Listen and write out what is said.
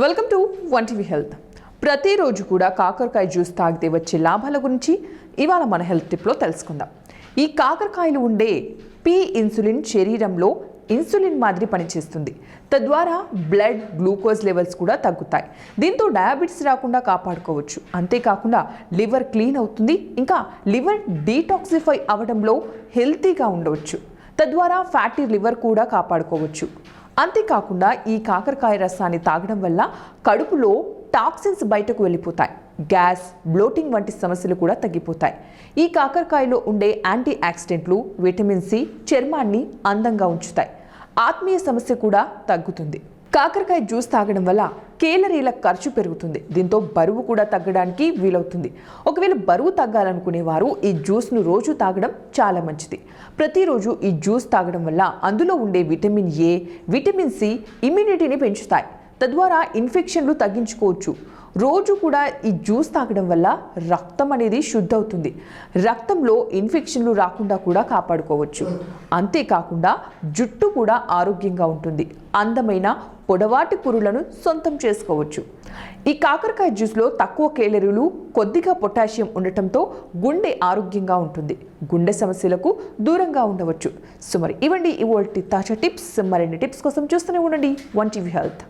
Welcome to one TV health ప్రతిరోజు కూడా కాకరకాయ జ్యూస్ తాగితే వచ్చే లాభాల గురించి ఇవాళ మన హెల్త్ టిప్లో తెలుసుకుందాం. ఈ కాకరకాయలు ఉండే పీ ఇన్సులిన్ శరీరంలో ఇన్సులిన్ మాదిరి పనిచేస్తుంది. తద్వారా బ్లడ్ గ్లూకోజ్ లెవెల్స్ కూడా తగ్గుతాయి. దీంతో డయాబెటీస్ రాకుండా కాపాడుకోవచ్చు. అంతేకాకుండా లివర్ క్లీన్ అవుతుంది. ఇంకా లివర్ డీటాక్సిఫై అవడంలో హెల్తీగా ఉండవచ్చు. తద్వారా ఫ్యాటీ లివర్ కూడా కాపాడుకోవచ్చు. అంతేకాకుండా ఈ కాకరకాయ రసాన్ని తాగడం వల్ల కడుపులో టాక్సిన్స్ బయటకు వెళ్ళిపోతాయి. గ్యాస్ బ్లోటింగ్ వంటి సమస్యలు కూడా తగ్గిపోతాయి. ఈ కాకరకాయలో ఉండే యాంటీ ఆక్సిడెంట్లు విటమిన్ సి చర్మాన్ని అందంగా ఉంచుతాయి. ఆత్మీయ సమస్య కూడా తగ్గుతుంది. కాకరకాయ జ్యూస్ తాగడం వల్ల కేలరీల ఖర్చు పెరుగుతుంది. దీంతో బరువు కూడా తగ్గడానికి వీలవుతుంది. ఒకవేళ బరువు తగ్గాలనుకునే వారు ఈ జ్యూస్ను రోజు తాగడం చాలా మంచిది. ప్రతిరోజు ఈ జ్యూస్ తాగడం వల్ల అందులో ఉండే విటమిన్ ఏ విటమిన్ సి ఇమ్యూనిటీని పెంచుతాయి. తద్వారా ఇన్ఫెక్షన్లు తగ్గించుకోవచ్చు. రోజు కూడా ఈ జ్యూస్ తాగడం వల్ల రక్తం అనేది శుద్ధవుతుంది. రక్తంలో ఇన్ఫెక్షన్లు రాకుండా కూడా కాపాడుకోవచ్చు. అంతేకాకుండా జుట్టు కూడా ఆరోగ్యంగా ఉంటుంది. అందమైన పొడవాటి పురులను సొంతం చేసుకోవచ్చు. ఈ కాకరకాయ జ్యూస్లో తక్కువ కేలరీలు కొద్దిగా పొటాషియం ఉండటంతో గుండె ఆరోగ్యంగా ఉంటుంది. గుండె సమస్యలకు దూరంగా ఉండవచ్చు. సో మరి ఇవ్వండి ఇవాల్టి తాజా టిప్స్. మరిన్ని టిప్స్ కోసం చూస్తూనే ఉండండి. One TV health.